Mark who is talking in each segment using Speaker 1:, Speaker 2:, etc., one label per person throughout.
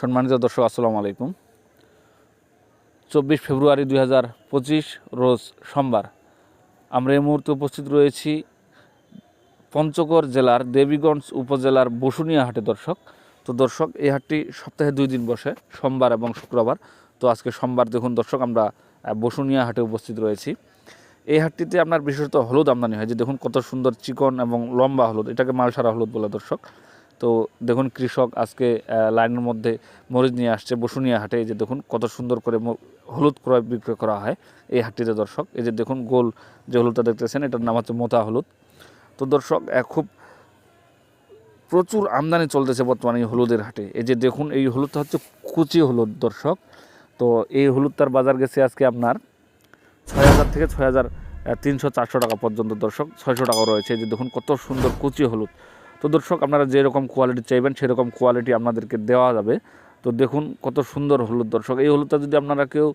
Speaker 1: সম্মানিত দর্শক, আসসালামু আলাইকুম। চব্বিশ ফেব্রুয়ারি দুই হাজার পঁচিশ, রোজ সোমবার। আমরা এই মুহূর্তে উপস্থিত রয়েছি পঞ্চগড় জেলার দেবীগঞ্জ উপজেলার বসুনিয়া হাটে দর্শক। তো দর্শক, এই হাটটি সপ্তাহে দুই দিন বসে, সোমবার এবং শুক্রবার। তো আজকে সোমবার দেখুন দর্শক, আমরা বসুনিয়া হাটে উপস্থিত রয়েছি। এই হাটটিতে আপনার বিশেষত হলুদ আমদানি হয়। যে দেখুন কত সুন্দর চিকন এবং লম্বা হলুদ, এটাকে মালসারা হলুদ বলে দর্শক। তো দেখুন কৃষক আজকে লাইনের মধ্যে মরিচ নিয়ে আসছে, বসুনিয়া হাটে। এই যে দেখুন কত সুন্দর করে হলুদ ক্রয় বিক্রয় করা হয় এই হাটটিতে দর্শক। এই যে দেখুন গোল যে হলুদটা দেখতেছেন, এটার নাম হচ্ছে মোতা হলুদ। তো দর্শক খুব প্রচুর আমদানি চলতেছে বর্তমানে এই হলুদের হাটে। এই যে দেখুন, এই হলুদটা হচ্ছে কুচি হলুদ দর্শক। তো এই হলুদটার বাজার গেছে আজকে আপনার ছয় হাজার থেকে ছয় হাজার তিনশো চারশো টাকা পর্যন্ত দর্শক। ছয়শো টাকাও রয়েছে। এই যে দেখুন কত সুন্দর কুচি হলুদ। তো দর্শক, আপনারা যেরকম কোয়ালিটি চাইবেন, সেরকম কোয়ালিটি আপনাদেরকে দেওয়া যাবে। তো দেখুন কত সুন্দর হলুদ দর্শক। এই হলুদটা যদি আপনারা কেউ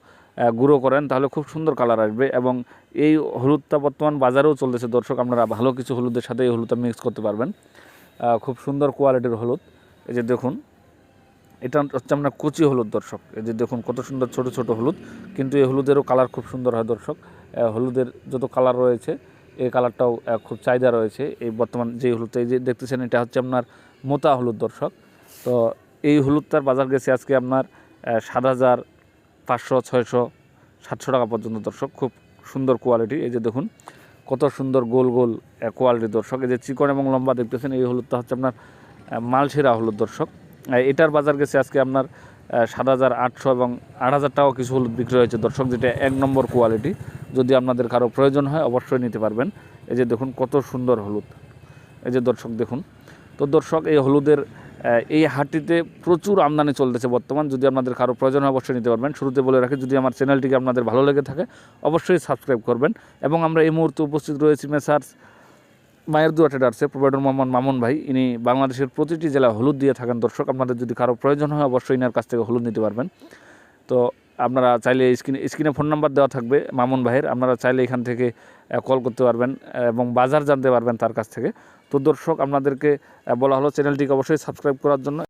Speaker 1: গুঁড়ো করেন, তাহলে খুব সুন্দর কালার আসবে এবং এই হলুদটা বর্তমান বাজারেও চলতেছে দর্শক। আপনারা ভালো কিছু হলুদের সাথে এই হলুদটা মিক্স করতে পারবেন। খুব সুন্দর কোয়ালিটির হলুদ। এই যে দেখুন, এটা হচ্ছে আপনার কচি হলুদ দর্শক। এই যে দেখুন কত সুন্দর ছোট ছোট হলুদ। কিন্তু এই হলুদেরও কালার খুব সুন্দর হয় দর্শক। হলুদের যত কালার রয়েছে এই কালারটাও খুব চাহিদা রয়েছে। এই বর্তমান যে হলুদটা, এই যে দেখতেছেন, এটা হচ্ছে আপনার মোতা হলুদ দর্শক। তো এই হলুদটার বাজার গেছে আজকে আপনার সাত হাজার পাঁচশো, ছয়শো, সাতশো টাকা পর্যন্ত দর্শক। খুব সুন্দর কোয়ালিটি এই যে দেখুন, কত সুন্দর গোল গোল কোয়ালিটি দর্শক। এই যে চিকন এবং লম্বা দেখতেছেন, এই হলুদটা হচ্ছে আপনার মালসেরা হলুদ দর্শক। এটার বাজার গেছে আজকে আপনার সাত হাজার আটশো এবং আট হাজার টাকাও কিছু হলুদ বিক্রি হয়েছে দর্শক, যেটা এক নম্বর কোয়ালিটি যদি আপনাদের কারও প্রয়োজন হয়, অবশ্যই নিতে পারবেন। এই যে দেখুন, কত সুন্দর হলুদ। এই যে দর্শক, দেখুন। তো দর্শক, এই হলুদের এই হাটটিতে প্রচুর আমদানি চলতেছে বর্তমান। যদি আপনাদের কারও প্রয়োজন হয়, অবশ্যই নিতে পারবেন। শুরুতে বলে রাখি, যদি আমার চ্যানেলটিকে আপনাদের ভালো লেগে থাকে, অবশ্যই সাবস্ক্রাইব করবেন। এবং আমরা এই মুহূর্তে উপস্থিত রয়েছি মেসার্স, মায়ের দুয়া ট্রেডার্সে। প্রোভাইডার মোহাম্মদ মামুন ভাই, ইনি বাংলাদেশের প্রতিটি জেলায় হলুদ দিয়ে থাকেন। দর্শক, আপনাদের যদি কারও প্রয়োজন হয়, অবশ্যই ইনার কাছ থেকে হলুদ নিতে পারবেন। তো আপনারা চাইলে স্ক্রিনে স্ক্রিনে ফোন নাম্বার দেওয়া থাকবে, মামুন ভাইয়ের। আপনারা চাইলে এখান থেকে কল করতে পারবেন, এবং বাজার জানতে পারবেন তার কাছ থেকে। তো দর্শক, আপনাদেরকে বলা হলো চ্যানেলটিকে অবশ্যই সাবস্ক্রাইব করার জন্য।